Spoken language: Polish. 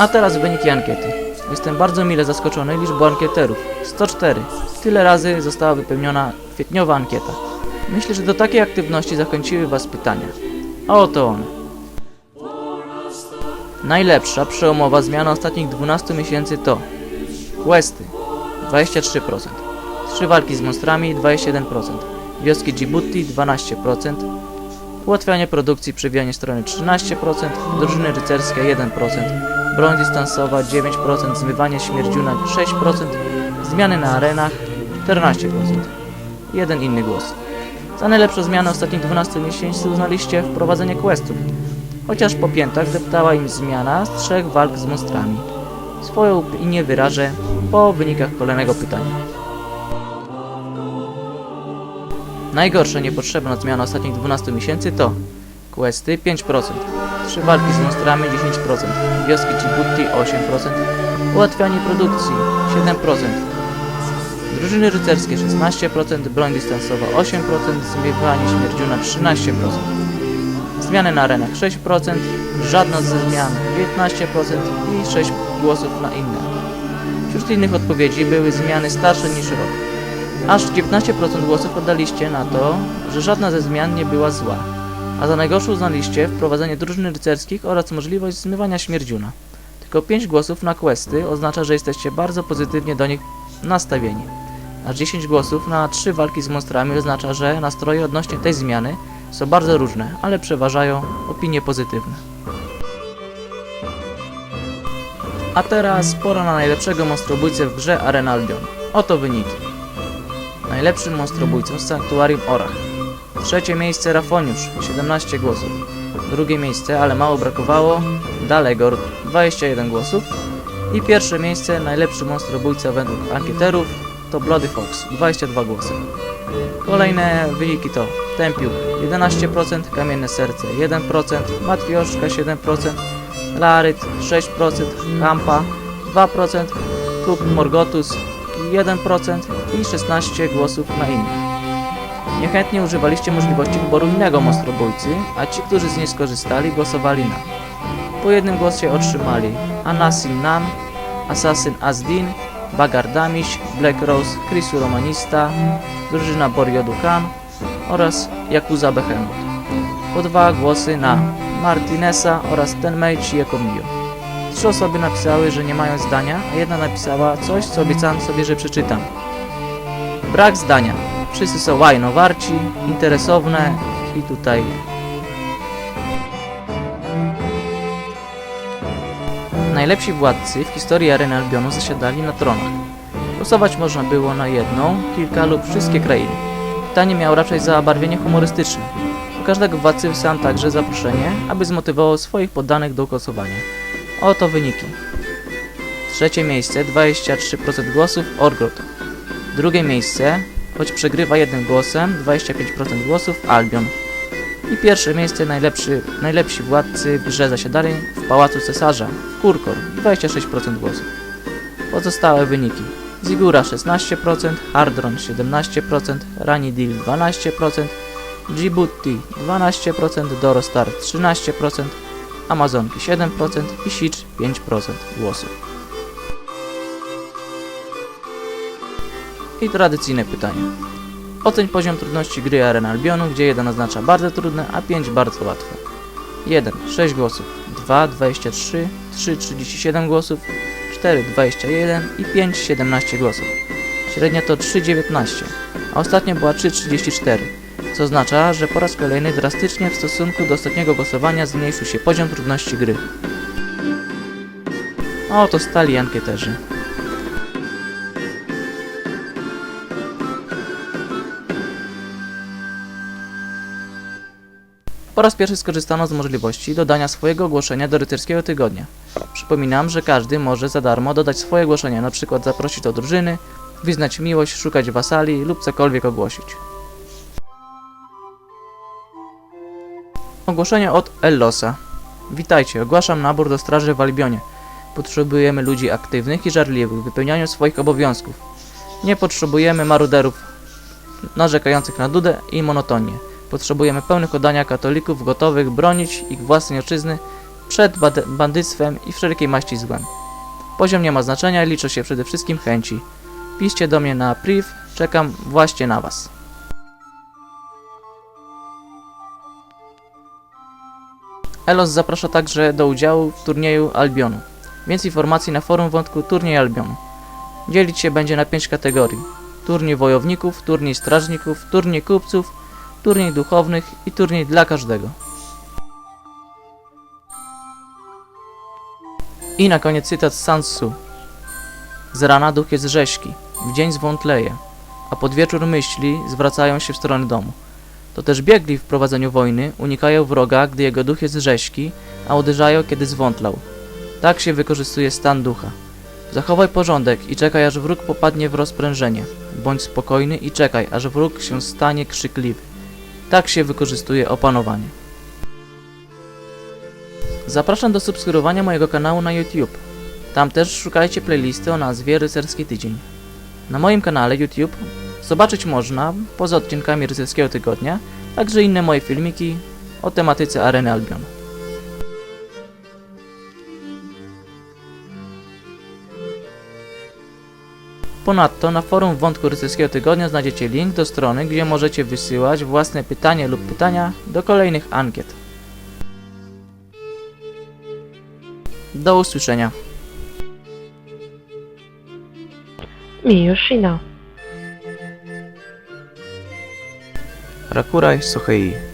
A teraz wyniki ankiety. Jestem bardzo mile zaskoczony liczbą ankieterów. 104. Tyle razy została wypełniona kwietniowa ankieta. Myślę, że do takiej aktywności zachęciły Was pytania. A oto one. Najlepsza, przełomowa zmiana ostatnich 12 miesięcy to Questy 23%, trzy walki z monstrami 21%, wioski Djibouti 12%, ułatwianie produkcji przewijanie strony 13%, drużyny rycerskie 1%, broń dystansowa 9%, zmywanie śmierdziuna 6%, zmiany na arenach 14%. Jeden inny głos. Za najlepszą zmianę ostatnich 12 miesięcy uznaliście wprowadzenie questów, chociaż po piętach deptała im zmiana z trzech walk z monstrami. Swoją opinię wyrażę po wynikach kolejnego pytania. Najgorsza niepotrzebna zmiana ostatnich 12 miesięcy to Questy 5%, 3 walki z monstrami 10%, wioski Djibouti 8%, ułatwianie produkcji 7%, drużyny rycerskie 16%, broń dystansowa 8%, zmywanie śmierdziuna 13%. Zmiany na arenach 6%, żadna ze zmian 15% i 6 głosów na inne. Wśród innych odpowiedzi były zmiany starsze niż rok. Aż 19% głosów oddaliście na to, że żadna ze zmian nie była zła, a za najgorszą uznaliście wprowadzenie drużyn rycerskich oraz możliwość zmywania śmierdziuna. Tylko 5 głosów na questy oznacza, że jesteście bardzo pozytywnie do nich nastawieni. Aż 10 głosów na 3 walki z monstrami oznacza, że nastroje odnośnie tej zmiany są bardzo różne, ale przeważają opinie pozytywne. A teraz pora na najlepszego monstrobójcę w grze Arena Albion. Oto wyniki. Najlepszym monstrobójcą z Sanktuarium Orach. Trzecie miejsce Rafoniusz, 17 głosów. Drugie miejsce, ale mało brakowało, Dalegor, 21 głosów. I pierwsze miejsce, najlepszy monstrobójca według ankieterów, to Bloody Fox, 22 głosy. Kolejne wyniki to Tempiuk 11%, Kamienne Serce 1%, Matrioszka 7%, Laryt 6%, Kampa 2%, Kup Morgotus 1% i 16 głosów na innych. Niechętnie używaliście możliwości wyboru innego monstrobójcy, a ci, którzy z niej skorzystali, głosowali na. Po jednym głosie otrzymali Anasin Nam, Assassin Asdin, Bagar Damiś, Black Rose, Chrisu Romanista, drużyna Boriodu Khan oraz Yakuza Behemoth. Po dwa głosy na Martinesa oraz Tenmeichi Yekomio. Trzy osoby napisały, że nie mają zdania, a jedna napisała coś, co obiecałam sobie, że przeczytam. Brak zdania. Wszyscy są łajno warci, interesowne i tutaj Najlepsi władcy w historii areny Albionu zasiadali na tronach. Głosować można było na jedną, kilka lub wszystkie krainy. Pytanie miało raczej zabarwienie humorystyczne. U każdego władcy wysłałem także zaproszenie, aby zmotywował swoich poddanych do głosowania. Oto wyniki. Trzecie miejsce 23% głosów Orgrot. Drugie miejsce, choć przegrywa jednym głosem, 25% głosów Albion. I pierwsze miejsce najlepszy, najlepsi władcy w grze zasiadali w Pałacu Cesarza, Kurkor, 26% głosów. Pozostałe wyniki. Zigura 16%, Hardron 17%, Ranidil 12%, Djibouti 12%, Dorostar 13%, Amazonki 7% i Sicz 5% głosów. I tradycyjne pytanie. Oceń poziom trudności gry Arena Albionu, gdzie 1 oznacza bardzo trudne, a 5 bardzo łatwe. 1 6 głosów, 2 23, 3 37 głosów, 4 21 i 5 17 głosów. Średnia to 3,19, a ostatnio była 3,34, co oznacza, że po raz kolejny drastycznie w stosunku do ostatniego głosowania zmniejszył się poziom trudności gry. A oto stali ankieterzy. Po raz pierwszy skorzystano z możliwości dodania swojego ogłoszenia do rycerskiego tygodnia. Przypominam, że każdy może za darmo dodać swoje ogłoszenia, np. zaprosić do drużyny, wyznać miłość, szukać wasali lub cokolwiek ogłosić. Ogłoszenie od Ellosa. Witajcie, ogłaszam nabór do straży w Albionie. Potrzebujemy ludzi aktywnych i żarliwych w wypełnianiu swoich obowiązków. Nie potrzebujemy maruderów narzekających na dudę i monotonię. Potrzebujemy pełnych oddania katolików gotowych bronić ich własnej ojczyzny przed bandyctwem i wszelkiej maści złem. Poziom nie ma znaczenia, liczą się przede wszystkim chęci. Piszcie do mnie na priv, czekam właśnie na was. Elos zaprasza także do udziału w turnieju Albionu. Więcej informacji na forum wątku Turniej Albionu. Dzielić się będzie na 5 kategorii. Turniej wojowników, turniej strażników, turniej kupców, turniej duchownych i turniej dla każdego. I na koniec cytat z Sansu. Z rana duch jest rzeźki, w dzień zwątleje, a pod wieczór myśli zwracają się w stronę domu. To też biegli w prowadzeniu wojny unikają wroga, gdy jego duch jest rzeźki, a uderzają, kiedy zwątlał. Tak się wykorzystuje stan ducha. Zachowaj porządek i czekaj, aż wróg popadnie w rozprężenie. Bądź spokojny i czekaj, aż wróg się stanie krzykliwy. Tak się wykorzystuje opanowanie. Zapraszam do subskrybowania mojego kanału na YouTube. Tam też szukajcie playlisty o nazwie Rycerski Tydzień. Na moim kanale YouTube zobaczyć można, poza odcinkami Rycerskiego Tygodnia, także inne moje filmiki o tematyce Areny Albion. Ponadto na forum wątku Rycerskiego Tygodnia znajdziecie link do strony, gdzie możecie wysyłać własne pytania lub pytania do kolejnych ankiet. Do usłyszenia. Miyoshino. Rakuraj Sohei